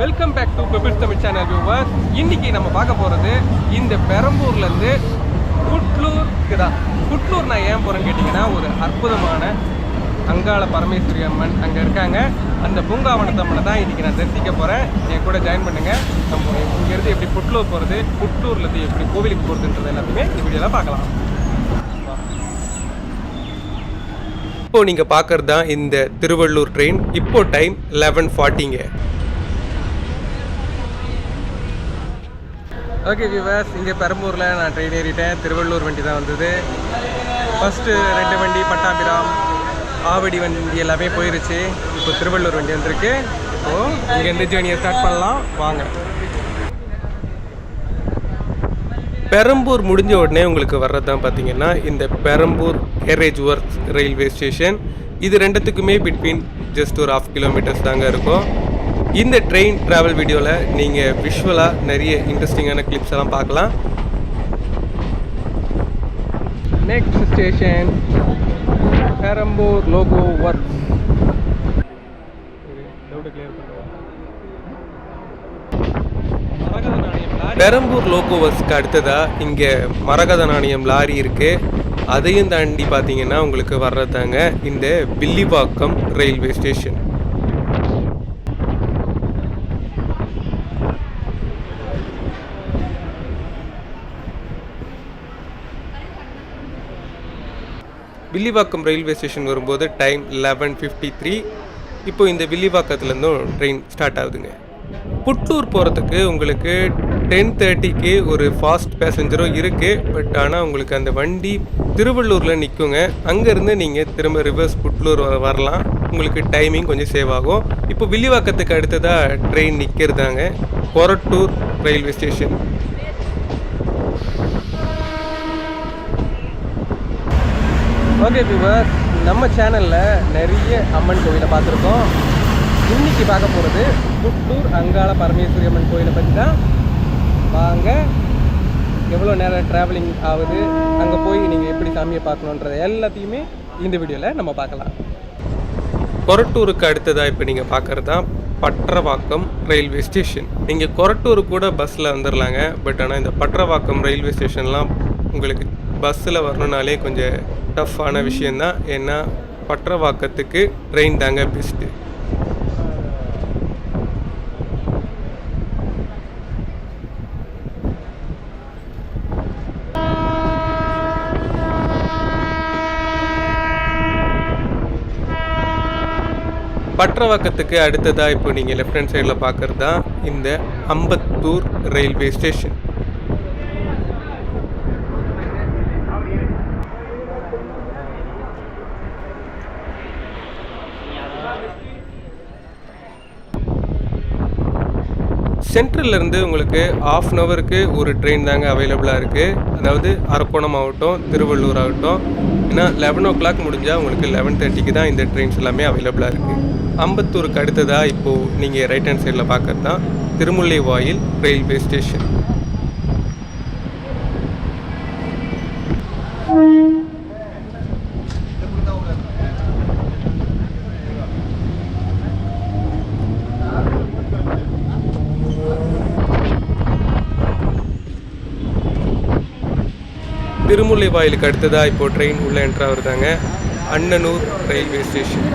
Welcome back to Pebbles Tamil channel viewers இன்றைக்கி நம்ம பார்க்க போகிறது இந்த பெரம்பூர்லேருந்து குட்லூருக்கு தான். குட்லூர் நான் ஏன் போகிறேன்னு கேட்டிங்கன்னா ஒரு அற்புதமான அங்காள பரமேஸ்வரி அம்மன் அங்கே இருக்காங்க. அந்த பூங்காவனத்தை அம்மனை தான் இன்றைக்கி நான் தரிசிக்க போகிறேன் என் கூட ஜாயின் பண்ணுங்கள் நம்ம இங்கேருந்து எப்படி புட்லூர் போகிறது புட்லூர்லேருந்து எப்படி கோவிலுக்கு போகிறதுன்றது எல்லாத்தையுமே இந்த வீடியோவில் பார்க்கலாம். இப்போ நீங்க பார்க்கறது தான் இந்த திருவள்ளூர் ட்ரெயின் இப்போ டைம் லெவன் ஃபார்ட்டிங்க ஓகே விவாஸ் இங்கே பெரம்பூரில் நான் ட்ரெயின் ஏறிட்டேன். திருவள்ளூர் வண்டி தான் வந்தது. ஃபஸ்ட்டு ரெண்டு வண்டி பட்டாபிராம். ஆவடி வண்டி எல்லாமே போயிருச்சு. இப்போ திருவள்ளூர் வண்டி வந்திருக்கு. இப்போது இங்கேருந்து ஜேர்னியை ஸ்டார்ட் பண்ணலாம். வாங்க. பெரம்பூர் முடிஞ்ச உடனே உங்களுக்கு வர்றது தான் பார்த்தீங்கன்னா இந்த Perambur carriage works railway station இது ரெண்டுத்துக்குமே பிட்வீன் ஜஸ்ட் ஒரு ஆஃப் கிலோமீட்டர்ஸ் தாங்க இருக்கும். இந்த ட்ரெயின் ட்ராவல் வீடியோவில் நீங்கள் விஷுவலாக நிறைய இன்ட்ரெஸ்டிங்கான கிளிப்ஸ் எல்லாம் பார்க்கலாம். Next station Perambur loco work Perambur லோகோவர்ஸ்க்கு அடுத்ததாக இங்கே மரகத நாணயம் லாரி இருக்குது அதையும் தாண்டி பார்த்தீங்கன்னா உங்களுக்கு வர்றதாங்க இந்த Villivakkam railway station. Villivakkam railway station வரும்போது டைம் லெவன் ஃபிஃப்டி த்ரீ இப்போ இந்த வில்லிவாக்கத்துலேருந்தும் ட்ரெயின் ஸ்டார்ட் ஆகுதுங்க. புட்டூர் போகிறதுக்கு உங்களுக்கு டென் தேர்ட்டிக்கு ஒரு ஃபாஸ்ட் பேசஞ்சரும் இருக்குது பட் ஆனால் உங்களுக்கு அந்த வண்டி திருவள்ளூரில் நிற்குங்க அங்கேருந்து நீங்கள் திரும்ப ரிவர்ஸ் புட்லூர் வரலாம். உங்களுக்கு டைமிங் கொஞ்சம் சேவ் ஆகும். இப்போ வில்லிவாக்கத்துக்கு அடுத்ததாக train நிற்கிறதாங்க Korattur railway station okay viewer நம்ம சேனலில் நிறைய அம்மன் கோவிலை பார்த்துருக்கோம். இன்னைக்கு பார்க்க போகிறது புட்டூர் அங்காள பரமேஸ்வரி அம்மன் கோயிலை பற்றி தான். வாங்க எவ்வளோ நேரம் ட்ராவலிங் ஆகுது அங்கே போய் நீங்கள் எப்படி சாமியை பார்க்கணுன்றது எல்லாத்தையுமே இந்த வீடியோவில் நம்ம பார்க்கலாம். கொரட்டூருக்கு அடுத்ததாக இப்போ நீங்கள் பார்க்குறது தான் பற்றவாக்கம் ரயில்வே ஸ்டேஷன் நீங்கள் கொரட்டூர் கூட பஸ்ஸில் வந்துடலாங்க பட் ஆனால் இந்த பற்றவாக்கம் ரயில்வே ஸ்டேஷன்லாம் உங்களுக்கு பஸ்ஸில் வரணுனாலே கொஞ்சம் டஃப்பான விஷயந்தான். ஏன்னா பற்றவாக்கத்துக்கு ட்ரெயின் தாங்க பெஸ்ட்டு பற்றவாக்கத்துக்கு அடுத்ததாக இப்போ நீங்கள் லெஃப்ட் ஹேண்ட் சைடில் பார்க்குறது தான் இந்த அம்பத்தூர் ரயில்வே ஸ்டேஷன் சென்ட்ரல்லேருந்து உங்களுக்கு ஆஃப் அன் ஹவருக்கு ஒரு ட்ரெயின் தாங்க அவைலபிளாக இருக்குது அதாவது அரக்கோணம் ஆகட்டும் திருவள்ளூர் ஆகட்டும். ஏன்னா லெவன் ஓ கிளாக் முடிஞ்சால் உங்களுக்கு லெவன் தேர்ட்டிக்கு தான் இந்த ட்ரெயின்ஸ் எல்லாமே அவைலபிளாக இருக்குது அம்பத்தூருக்கு அடுத்ததாக இப்போது நீங்கள் ரைட் ஹேண்ட் சைடில் பார்க்கறது தான் திருமுல்லை வாயில் ரயில்வே ஸ்டேஷன் திருமுல்லை வாயிலுக்கு அடுத்ததாக இப்போ ட்ரெயின் உள்ளே என்ட்ரு ஆகுறதாங்க. அண்ணனூர் ரயில்வே ஸ்டேஷன்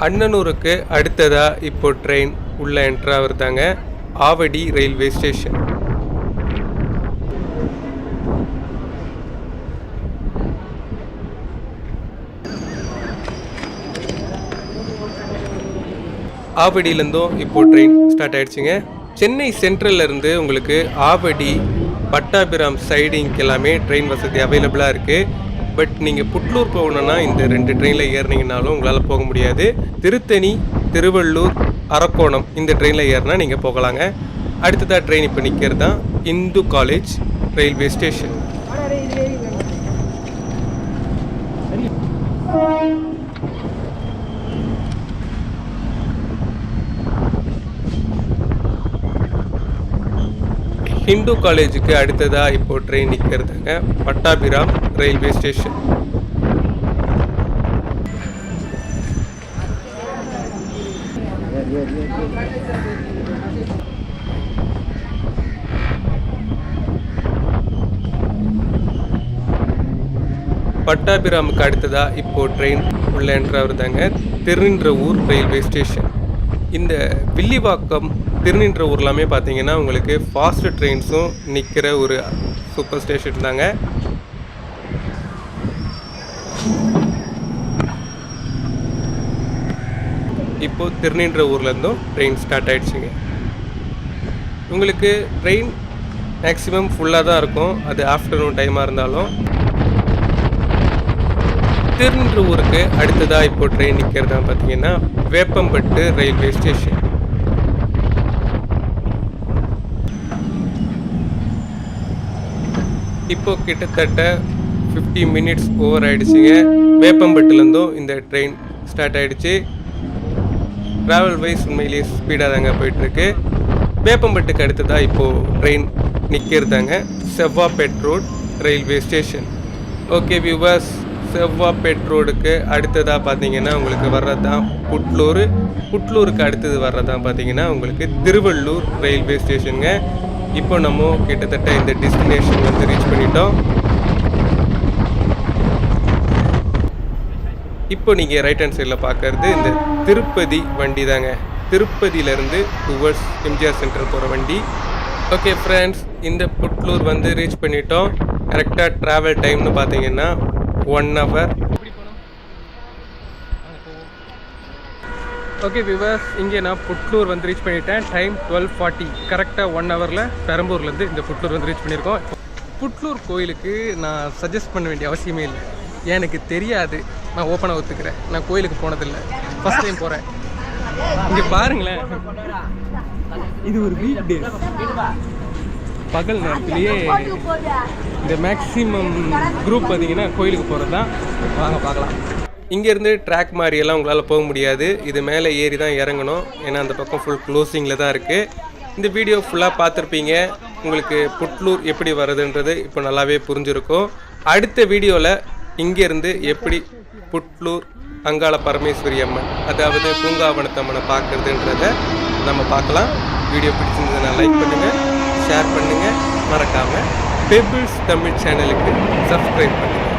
அண்ணனூருக்கு அடுத்ததாக இப்போ ட்ரெயின் உள்ளே என்ட்ரு ஆகுறதாங்க ஆவடி ரயில்வே ஸ்டேஷன் ஆவடியிலேருந்தும் இப்போ ட்ரெயின் ஸ்டார்ட் ஆயிடுச்சுங்க. சென்னை சென்ட்ரல்ல இருந்து உங்களுக்கு ஆவடி பட்டாபிராம் சைடிங்க்கு எல்லாமே ட்ரெயின் வசதி அவைலபிளாக இருக்குது பட் நீங்கள் புட்லூர் போகணுன்னா இந்த ரெண்டு ட்ரெயினில் ஏறினீங்கனாலும் உங்களால் போக முடியாது. திருத்தணி திருவள்ளூர் அரக்கோணம் இந்த ட்ரெயினில் ஏறினா நீங்கள் போகலாங்க. அடுத்ததாக ட்ரெயின் இப்போ நிற்கிறது தான் Hindu college railway station Hindu காலேஜுக்கு அடுத்ததாக இப்போ ட்ரெயின் நிற்கிறதுங்க பட்டாபிராம் ரயில்வே ஸ்டேஷன் பட்டாபிராமுக்கு அடுத்ததாக இப்போது ட்ரெயின் உள்ள என்ட்ராவர் தாங்க திருநின்றவூர் ரயில்வே ஸ்டேஷன் இந்த வில்லிவாக்கம் திருநின்ற ஊர்லாமே பார்த்தீங்கன்னா உங்களுக்கு ஃபாஸ்ட் ட்ரெயின்ஸும் நிற்கிற ஒரு சூப்பர் ஸ்டேஷன் தாங்க. இப்போ திருநின்ற ஊர்லேருந்தும் ட்ரெயின் ஸ்டார்ட் ஆகிடுச்சிங்க உங்களுக்கு ட்ரெயின் மேக்ஸிமம் ஃபுல்லாக தான் இருக்கும். அது ஆஃப்டர்நூன் டைமாக இருந்தாலும். திருநின்ற ஊருக்கு அடுத்ததாக இப்போ ட்ரெயின் நிற்கிறதா பார்த்தீங்கன்னா வேப்பம்பட்டு ரயில்வே ஸ்டேஷன் இப்போ கிட்டத்தட்ட ஃபிஃப்டி மினிட்ஸ் ஓவர் ஆகிடுச்சிங்க வேப்பம்பட்டுலேருந்தும் இந்த ட்ரெயின் ஸ்டார்ட் ஆகிடுச்சி ட்ராவல் வைஸ் உண்மையிலேயே ஸ்பீடாக தாங்க போயிட்டுருக்கு. வேப்பம்பட்டுக்கு அடுத்ததாக இப்போது train நிற்கிறதாங்க Sevvapet road railway station okay viewers Sevvapet ரோடுக்கு அடுத்ததாக பார்த்தீங்கன்னா உங்களுக்கு வர்றது தான் புட்லூர். புட்லூருக்கு அடுத்தது வர்றது தான் பார்த்தீங்கன்னா உங்களுக்கு திருவள்ளூர் ரயில்வே ஸ்டேஷனுங்க இப்போ நம்ம கிட்டத்தட்ட இந்த டெஸ்டினேஷன் வந்து ரீச் பண்ணிட்டோம். இப்போ நீங்கள் ரைட் ஹேண்ட் சைடில் பார்க்கறது இந்த திருப்பதி வண்டி தாங்க திருப்பதியிலேருந்து டுவர்ட்ஸ் எம்ஜிஆர் சென்டர் போகிற வண்டி. ஓகே ஃப்ரெண்ட்ஸ் இந்த புட்லூர் வந்து ரீச் பண்ணிட்டோம். கரெக்டாக ட்ராவல் டைம்னு பார்த்தீங்கன்னா ஒன் ஹவர் ஓகே விவர்ஸ் இங்கே நான் புட்லூர் வந்து ரீச் பண்ணிட்டேன். டைம் டுவெல் ஃபார்ட்டி கரெக்டாக ஒன் ஹவரில் பெரம்பூர்லேருந்து இந்த புட்லூர் வந்து ரீச் பண்ணியிருக்கோம். புட்லூர் கோயிலுக்கு நான் சஜஸ்ட் பண்ண வேண்டிய அவசியமே இல்லை. எனக்கு தெரியாது. நான் ஓப்பனாக ஒத்துக்கிறேன். நான் கோயிலுக்கு போனதில்லை. ஃபஸ்ட் டைம் போகிறேன் இங்கே பாருங்களேன். இது ஒரு வீக் டே பகல் நேரத்துலேயே இந்த மேக்ஸிமம் குரூப் பார்த்தீங்கன்னா கோயிலுக்கு போகிறது தான் வாங்க பார்க்கலாம். இங்கேருந்து ட்ராக் மாதிரியெல்லாம் உங்களால் போக முடியாது. இது மேலே ஏறி தான் இறங்கணும். ஏன்னா அந்த பக்கம் ஃபுல் க்ளோசிங்கில் தான் இருக்குது இந்த வீடியோ ஃபுல்லாக பார்த்துருப்பீங்க. உங்களுக்கு புட்லூர் எப்படி வருதுன்றது இப்போ நல்லாவே புரிஞ்சிருக்கும். அடுத்த வீடியோவில் இங்கேருந்து எப்படி புட்லூர் அங்காள பரமேஸ்வரி அம்மன் அதாவது பூங்காவனத்தம்மனை பார்க்குறதுன்றத நம்ம பார்க்கலாம். வீடியோ பிடிச்சிருந்ததுன்னா லைக் பண்ணுங்கள் ஷேர் பண்ணுங்கள் மறக்காமல் பெபிள்ஸ் தமிழ் சேனலுக்கு சப்ஸ்கிரைப் பண்ணுங்கள்